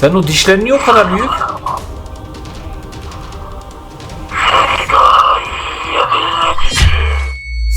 Sen o dişlerin niye o kadar büyük?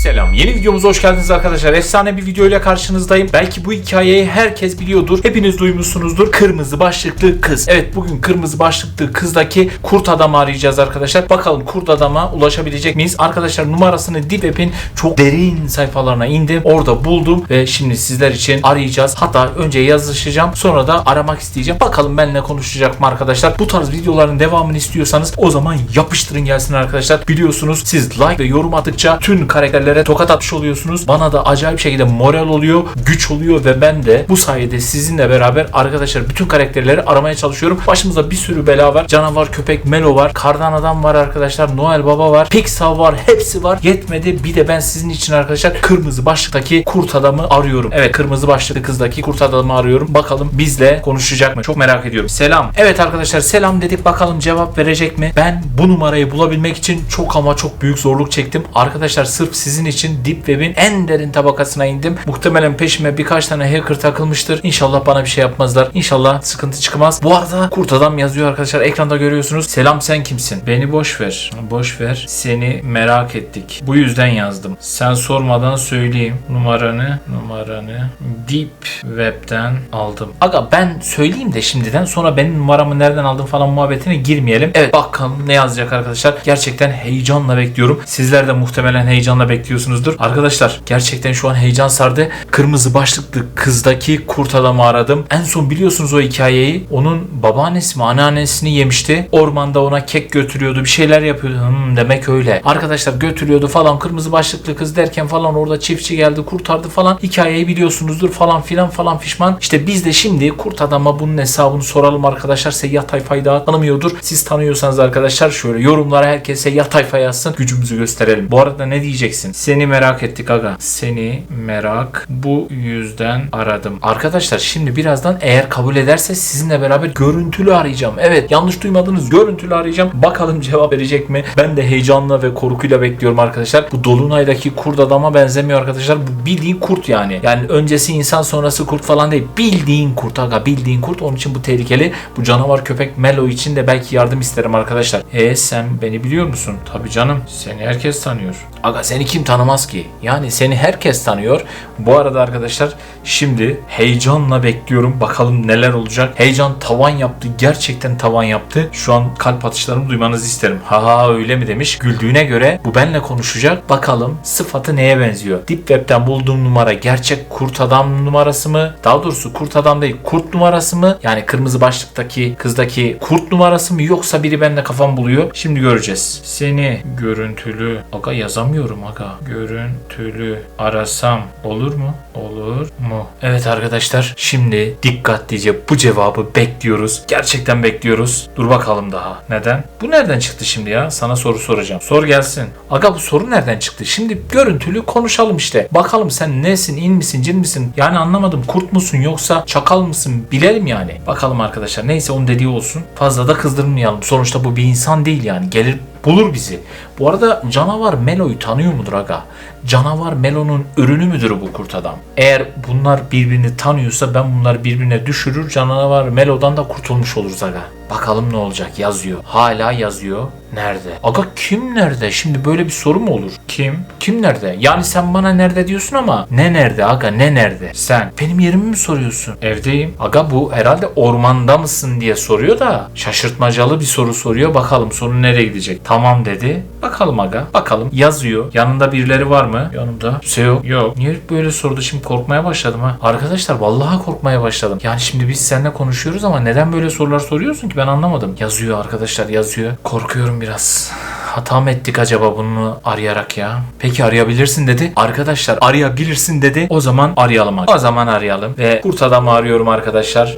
Selam. Yeni videomuza hoş geldiniz arkadaşlar. Efsane bir video ile karşınızdayım. Belki bu hikayeyi herkes biliyordur. Hepiniz duymuşsunuzdur. Kırmızı başlıklı kız. Evet bugün kırmızı başlıklı kızdaki kurt adamı arayacağız arkadaşlar. Bakalım kurt adama ulaşabilecek miyiz? Arkadaşlar numarasını Deep Web'in çok derin sayfalarına indim. Orada buldum ve şimdi sizler için arayacağız. Hatta önce yazışacağım. Sonra da aramak isteyeceğim. Bakalım benimle konuşacak mı arkadaşlar? Bu tarz videoların devamını istiyorsanız o zaman yapıştırın gelsin arkadaşlar. Biliyorsunuz siz like ve yorum attıkça tüm karakterlere tokat atmış oluyorsunuz. Bana da acayip şekilde moral oluyor, güç oluyor ve ben de bu sayede sizinle beraber arkadaşlar bütün karakterleri aramaya çalışıyorum. Başımızda bir sürü bela var. Canavar köpek Melo var. Kardan adam var arkadaşlar. Noel Baba var. Pixar var. Hepsi var. Yetmedi. Bir de ben sizin için arkadaşlar kırmızı başlıktaki kurt adamı arıyorum. Evet kırmızı başlıklı kızdaki kurt adamı arıyorum. Bakalım bizle konuşacak mı? Çok merak ediyorum. Selam. Evet arkadaşlar selam dedik. Bakalım cevap verecek mi? Ben bu numarayı bulabilmek için çok ama çok büyük zorluk çektim. Arkadaşlar sırf sizin için Deep Web'in en derin tabakasına indim. Muhtemelen peşime birkaç tane hacker takılmıştır. İnşallah bana bir şey yapmazlar. İnşallah sıkıntı çıkmaz. Bu arada kurt adam yazıyor arkadaşlar. Ekranda görüyorsunuz. Selam sen kimsin? Beni boş ver. Boş ver. Seni merak ettik. Bu yüzden yazdım. Sen sormadan söyleyeyim. Numaranı, numaranı Deep Web'den aldım. Aga ben söyleyeyim de şimdiden sonra benim numaramı nereden aldım falan muhabbetine girmeyelim. Evet bakalım ne yazacak arkadaşlar. Gerçekten heyecanla bekliyorum. Sizler de muhtemelen heyecanla bekliyorsunuzdur. Arkadaşlar gerçekten şu an heyecan sardı. Kırmızı başlıklı kızdaki kurt adamı aradım. En son biliyorsunuz o hikayeyi. Onun babaannesi mi anneannesini yemişti. Ormanda ona kek götürüyordu. Bir şeyler yapıyordu. Hmm, demek öyle. Arkadaşlar götürüyordu falan. Kırmızı başlıklı kız derken falan orada çiftçi geldi kurtardı falan. Hikayeyi biliyorsunuzdur falan filan falan fişman. İşte biz de şimdi kurt adama bunun hesabını soralım arkadaşlar. Seyyah tayfayı daha tanımıyordur. Siz tanıyorsanız arkadaşlar şöyle yorumlara herkes Seyyah tayfa yazsın. Gücümüzü gösterelim. Bu arada ne diyeceksin? Seni merak ettik aga. Seni merak bu yüzden aradım. Arkadaşlar şimdi birazdan eğer kabul ederse sizinle beraber görüntülü arayacağım. Evet yanlış duymadınız görüntülü arayacağım. Bakalım cevap verecek mi? Ben de heyecanla ve korkuyla bekliyorum arkadaşlar. Bu Dolunay'daki kurt adama benzemiyor arkadaşlar. Bu bildiğin kurt yani. Yani öncesi insan sonrası kurt falan değil. Bildiğin kurt aga bildiğin kurt. Onun için bu tehlikeli. Bu canavar köpek Melo için de belki yardım isterim arkadaşlar. E sen beni biliyor musun? Tabii canım. Seni herkes tanıyor. Aga seni kim tanımaz ki? Yani seni herkes tanıyor. Bu arada arkadaşlar şimdi heyecanla bekliyorum. Bakalım neler olacak. Heyecan tavan yaptı. Gerçekten tavan yaptı. Şu an kalp atışlarımı duymanızı isterim. Ha ha öyle mi demiş. Güldüğüne göre bu benle konuşacak. Bakalım sıfatı neye benziyor? Deep Web'den bulduğum numara gerçek kurt adam numarası mı? Daha doğrusu kurt adam değil kurt numarası mı? Yani kırmızı başlıktaki kızdaki kurt numarası mı yoksa biri benimle kafam buluyor. Şimdi göreceğiz. Seni görüntülü aga yazamıyorum aga. Görüntülü arasam olur mu? Olur mu? Evet arkadaşlar şimdi dikkatlice bu cevabı bekliyoruz. Gerçekten bekliyoruz. Dur bakalım daha. Neden? Bu nereden çıktı şimdi ya? Sana soru soracağım. Sor gelsin. Aga bu soru nereden çıktı? Şimdi görüntülü konuşalım işte. Bakalım sen nesin? in misin? Cin misin? Yani anlamadım. Kurt musun yoksa çakal mısın? Bilelim yani. Bakalım arkadaşlar. Neyse onun dediği olsun. Fazla da kızdırmayalım. Sonuçta bu bir insan değil yani. Gelir bulur bizi. Bu arada canavar Melo'yu tanıyor mudur aga? Canavar Melo'nun ürünü müdür bu kurt adam? Eğer bunlar birbirini tanıyorsa ben bunları birbirine düşürür. Canavar Melo'dan da kurtulmuş oluruz aga. Bakalım ne olacak yazıyor. Hala yazıyor. Nerede? Aga kim nerede? Şimdi böyle bir soru mu olur? Kim? Kim nerede? Yani sen bana nerede diyorsun ama ne nerede aga ne nerede? Sen benim yerimi mi soruyorsun? Evdeyim. Aga bu herhalde ormanda mısın diye soruyor da şaşırtmacalı bir soru soruyor. Bakalım sonu nereye gidecek? Tamam dedi. Bakalım aga. Bakalım. Yazıyor. Yanında birileri var mı? Yanımda. Kimse yok. Yok. Niye böyle sordu? Şimdi korkmaya başladım ha. Arkadaşlar vallahi korkmaya başladım. Yani şimdi biz seninle konuşuyoruz ama neden böyle sorular soruyorsun ki ben anlamadım. Yazıyor arkadaşlar yazıyor. Korkuyorum biraz. Hata mı ettik acaba bunu arayarak ya? Peki arayabilirsin dedi. Arkadaşlar arayabilirsin dedi. O zaman arayalım. O zaman arayalım. Ve kurt adamı arıyorum arkadaşlar.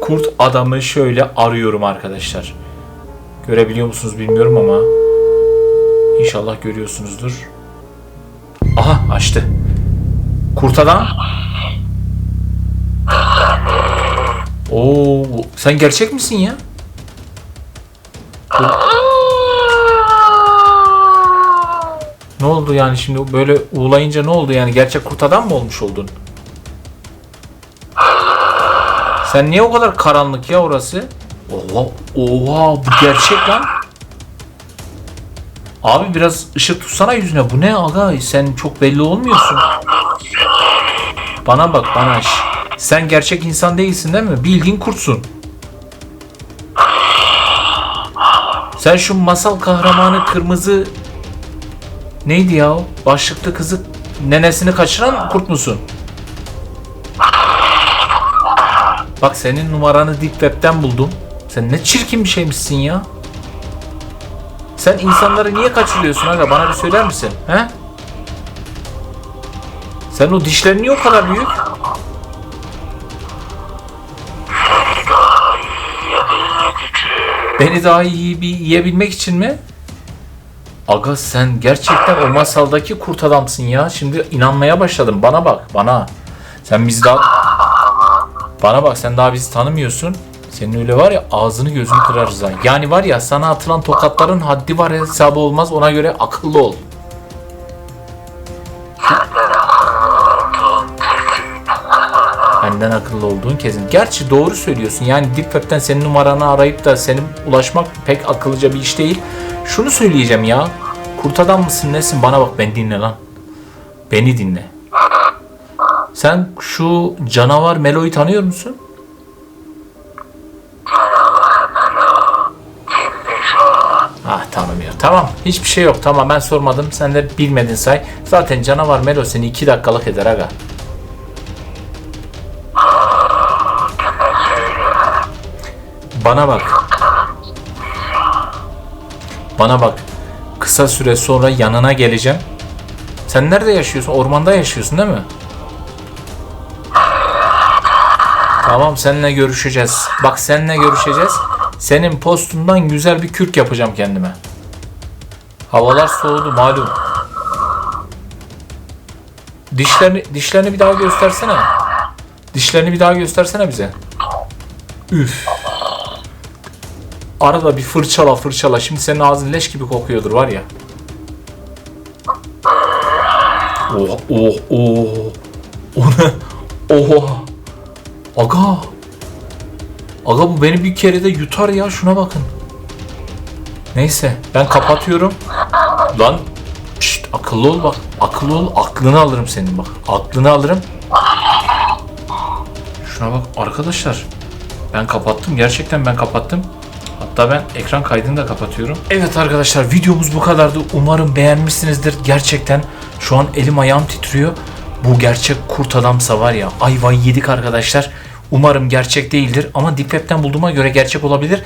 Kurt adamı şöyle arıyorum arkadaşlar. Görebiliyor musunuz bilmiyorum ama İnşallah görüyorsunuzdur. Açtı. Kurt adam. Oo, sen gerçek misin ya? Ne oldu yani şimdi böyle uğulayınca ne oldu yani gerçek kurt adam mı olmuş oldun? Sen niye o kadar karanlık ya orası? Oha, oha bu gerçek lan. Abi biraz ışık tutsana yüzüne. Bu ne aga? Sen çok belli olmuyorsun. Bana bak bana. şş. Sen gerçek insan değilsin değil mi? Bildiğin kurtsun. Sen şu masal kahramanı kırmızı neydi ya? o? Başlıklı kızı nenesini kaçıran kurt musun? Bak senin numaranı Deep Web'den buldum. Sen ne çirkin bir şeymişsin ya. Sen insanları niye kaçırıyorsun aga? Bana bir söyler misin? He? Sen o dişlerin niye o kadar büyük? Beni daha iyi yiyebilmek için mi? Aga sen gerçekten o masaldaki kurt adamsın ya. Şimdi inanmaya başladım. Bana bak bana. Sen biz daha... Bana bak sen daha bizi tanımıyorsun. Senin öyle var ya ağzını gözünü kırarız ha. Yani var ya sana atılan tokatların haddi var hesabı olmaz ona göre akıllı ol. Benden akıllı olduğun kesin. Gerçi doğru söylüyorsun. Yani Deep Web'ten senin numaranı arayıp da senin ulaşmak pek akıllıca bir iş değil. Şunu söyleyeceğim ya. Kurt adam mısın nesin? Bana bak ben dinle lan. Beni dinle. Sen şu canavar Melo'yu tanıyor musun? Tamam. Hiçbir şey yok. Tamam ben sormadım. Sen de bilmedin say. Zaten canavar Melo seni iki dakikalık eder aga. Bana bak. Bana bak. Kısa süre sonra yanına geleceğim. Sen nerede yaşıyorsun? Ormanda yaşıyorsun değil mi? Tamam seninle görüşeceğiz. Bak seninle görüşeceğiz. Senin postundan güzel bir kürk yapacağım kendime. Havalar soğudu malum. Dişlerini dişlerini bir daha göstersene. Dişlerini bir daha göstersene bize. Üf. Arada bir fırçala fırçala. Şimdi senin ağzın leş gibi kokuyordur var ya. Oh oh oh. O ne? Oha. Aga. Aga bu beni bir kere de yutar ya şuna bakın. Neyse ben kapatıyorum. Lan şşt, akıllı ol bak. Akıllı ol. Aklını alırım senin bak. Aklını alırım. Şuna bak arkadaşlar. Ben kapattım. Gerçekten ben kapattım. Hatta ben ekran kaydını da kapatıyorum. Evet arkadaşlar videomuz bu kadardı. Umarım beğenmişsinizdir. Gerçekten şu an elim ayağım titriyor. Bu gerçek kurt adamsa var ya ayvayı yedik arkadaşlar. Umarım gerçek değildir ama Deep Web'den bulduğuma göre gerçek olabilir.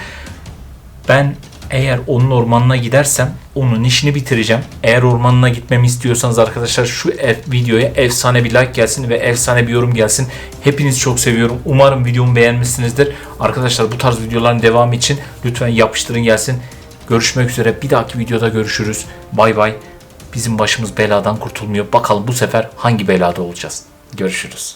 Ben eğer onun ormanına gidersem onun işini bitireceğim. Eğer ormanına gitmemi istiyorsanız arkadaşlar şu videoya efsane bir like gelsin ve efsane bir yorum gelsin. Hepinizi çok seviyorum. Umarım videomu beğenmişsinizdir. Arkadaşlar bu tarz videoların devamı için lütfen yapıştırın gelsin. Görüşmek üzere. Bir dahaki videoda görüşürüz. Bay bay. Bizim başımız beladan kurtulmuyor. Bakalım bu sefer hangi belada olacağız. Görüşürüz.